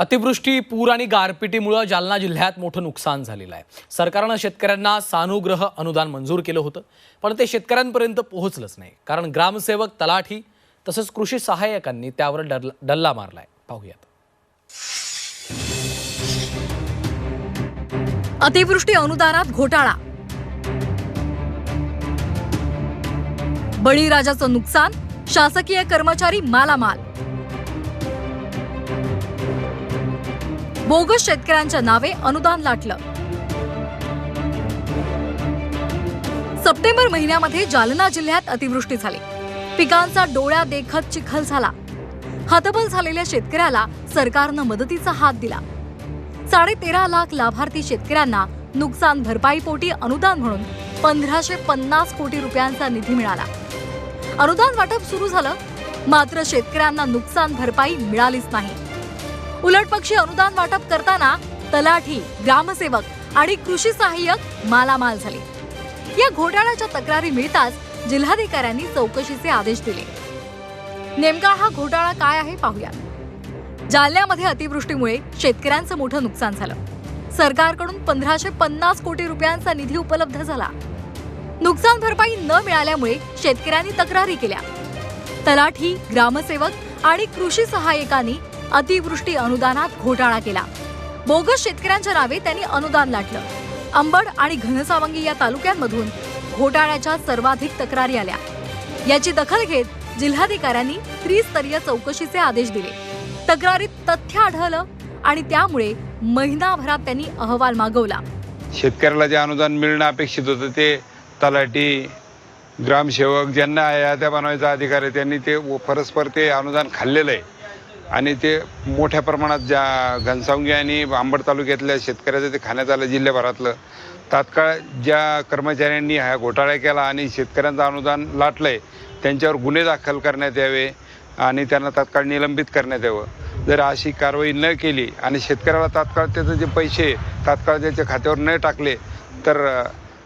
अतिवृष्टी पूर आणि गारपिटीमुळं जालना जिल्ह्यात मोठं नुकसान झालेलं आहे. सरकारनं शेतकऱ्यांना सानुग्रह अनुदान मंजूर केलं होतं पण ते शेतकऱ्यांपर्यंत पोहोचलंच नाही. कारण ग्रामसेवक तलाठी तसंच कृषी सहाय्यकांनी त्यावर डल्ला डल्ला मारलाय. पाहूयात. अतिवृष्टी अनुदानात घोटाळा. बळीराजाचं नुकसान शासकीय कर्मचारी मालामाल. बोगस शेतकऱ्यांच्या नावे अनुदान लाटलं. सप्टेंबर महिन्यामध्ये जालना जिल्ह्यात अतिवृष्टी झाली. पिकांचा डोळ्या देखत चिखल झाला. हतबल झालेल्या शेतकऱ्याला सरकारनं मदतीचा हात दिला. साडेतेरा लाख लाभार्थी शेतकऱ्यांना नुकसान भरपाईपोटी अनुदान म्हणून पंधराशे पन्नास कोटी रुपयांचा निधी मिळाला. अनुदान वाटप सुरू झालं मात्र शेतकऱ्यांना नुकसान भरपाई मिळालीच नाही. उलटपक्षी अनुदान वाटप करताना तलाठी ग्रामसेवक आणि कृषी सहाय्यक मालामाल झाले. या घोटाळ्याच्या तक्रारी मिळताच जिल्हाधिकाऱ्यांनी चौकशीचे आदेश दिले. नेमका हा घोटाळा काय आहे पाहूया. जालन्यामध्ये अतिवृष्टीमुळे शेतकऱ्यांचं मोठं नुकसान झालं. सरकारकडून पंधराशे पन्नास कोटी रुपयांचा निधी उपलब्ध झाला. नुकसान भरपाई न मिळाल्यामुळे शेतकऱ्यांनी तक्रारी केल्या. तलाठी ग्रामसेवक आणि कृषी सहाय्यकांनी अतिवृष्टी अनुदानात घोटाळा केला. बोगस शेतकऱ्यांच्या नावे त्यांनी अनुदान लाटलं. अंबड आणि घनसावंगी या तालुक्यांमधून घोटाळ्याच्या सर्वाधिक तक्रारी आल्या. याची दखल घेत जिल्हाधिकाऱ्यांनी त्रिस्तरीय चौकशीचे आदेश दिले. तक्रारीत तथ्य आढळलं आणि त्यामुळे महिनाभरात त्यांनी अहवाल मागवला. शेतकऱ्याला जे अनुदान मिळणं अपेक्षित होतं ते तलाठी ग्रामसेवक ज्यांना या त्या बनवायचा अधिकार आहे त्यांनी ते व- परस्पर ते अनुदान खाल्लेलं आहे. आणि ते मोठ्या प्रमाणात ज्या घनसावंगी आणि आंबड तालुक्यातल्या शेतकऱ्याचं ते खाण्यात आलं जिल्ह्याभरातलं तात्काळ ज्या कर्मचाऱ्यांनी हा घोटाळा केला आणि शेतकऱ्यांचं अनुदान लाटलंय त्यांच्यावर गुन्हे दाखल करण्यात यावे आणि त्यांना तात्काळ निलंबित करण्यात यावं. जर अशी कारवाई न केली आणि शेतकऱ्याला तात्काळ त्याचे जे पैसे तात्काळ त्याच्या खात्यावर न टाकले तर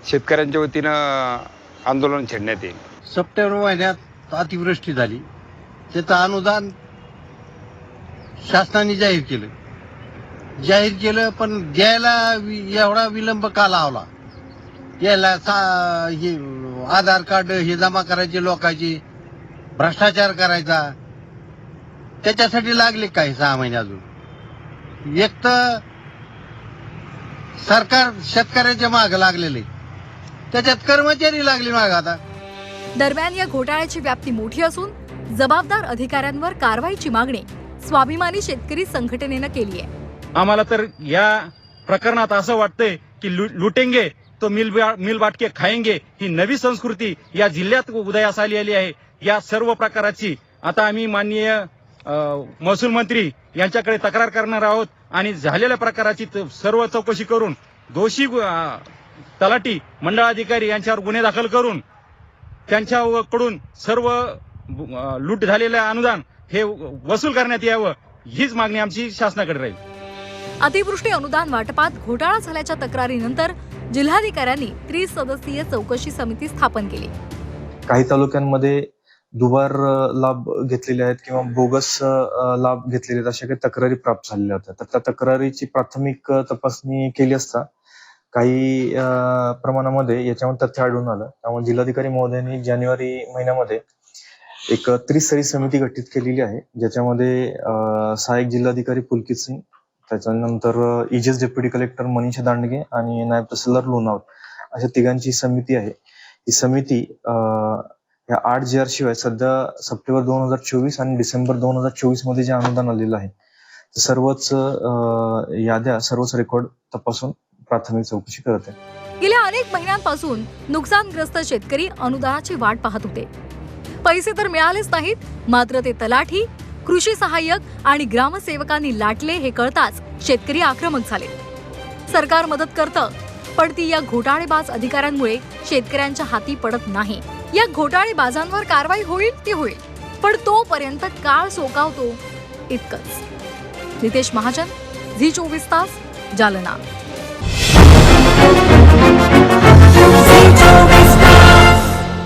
शेतकऱ्यांच्या वतीनं आंदोलन छेडण्यात येईल. सप्टेंबर महिन्यात अतिवृष्टी झाली. त्याचं अनुदान शासनाने जाहीर केलं. जाहीर केलं पण द्यायला वि- एवढा विलंब का लावला? यायला सा हे आधार कार्ड हे जमा करायचे लोकांची भ्रष्टाचार करायचा. त्याच्यासाठी लागले काही सहा महिने अजून? एक तर सरकार शेतकऱ्याच्या माग लागलेले. त्याच्यात कर्मचारी लागले माग आता. दरम्यान या घोटाळ्याची व्याप्ती मोठी असून जबाबदार अधिकाऱ्यांवर कारवाईची मागणी. स्वाभिमानी शेतकरी संघटनेनं केली आहे. आम्हाला तर या प्रकरणात असं वाटतंय की लु- लुटेंगे तो मिल बा- मिल खाएंगे ही नवी संस्कृती या जिल्ह्यात उदयास आली आली आहे. या सर्व प्रकाराची आता आम्ही माननीय महसूल मंत्री यांच्याकडे तक्रार करणार आहोत आणि झालेल्या प्रकाराची सर्व चौकशी करून दोषी तलाटी तलाठी मंडळाधिकारी यांच्यावर गुन्हे दाखल करून त्यांच्याकडून सर्व लूट झालेलं अनुदान हे वसूल करण्यात यावं हीच मागणी आमची शासनाकडे राहील. अतिवृष्टी अनुदान वाटपात घोटाळा झाल्याच्या तक्रारीनंतर जिल्हाधिकाऱ्यांनी त्रिसदस्यीय चौकशी समिती स्थापन केली. काही तालुक्यांमध्ये दुबार लाभ घेतलेले आहेत किंवा बोगस लाभ घेतलेले आहेत अशा काही तक्रारी प्राप्त झालेल्या होत्या. तर त्या तक्रारीची प्राथमिक तपासणी केली असता काही प्रमाणामध्ये याच्यामध्ये तथ्य आढळून आलं. त्यामुळे जिल्हाधिकारी महोदयांनी जानेवारी महिन्यामध्ये एक त्रिस्तरीय समिती गठीत केलेली आहे ज्याच्यामध्ये सहाय्यक जिल्हाधिकारी पुलकित सिंग त्याच्यानंतर इजेस डेप्युटी कलेक्टर मनीषा दांडगे आणि नायब तहसीलदार लोणावळ. अशा तिघांची समिती आहे. ही समिती या आठ जी आर शिवाय सध्या सप्टेंबर दोन हजार चोवीस आणि डिसेंबर दोन हजार चोवीसमध्ये जे अनुदान आलेलं आहे ते सर्वच याद्या सर्वच रेकॉर्ड तपासून प्राथमिक चौकशी करत आहे. गेल्या अनेक महिन्यांपासून नुकसानग्रस्त शेतकरी अनुदानाची वाट पाहत होते. पैसे तर मिळालेच नाहीत मात्र ते तलाठी कृषी सहाय्यक आणि ग्रामसेवकांनी लाटले हे कळताच शेतकरी आक्रमक झाले. सरकार मदत करतं पण ती या घोटाळेबाज अधिकाऱ्यांमुळे शेतकऱ्यांच्या हाती पडत नाही. या घोटाळेबाजांवर कारवाई होईल ती होईल पण तोपर्यंत काळ सोकावतो इतकंच. नितेश महाजन झी चोवीस तास जालना.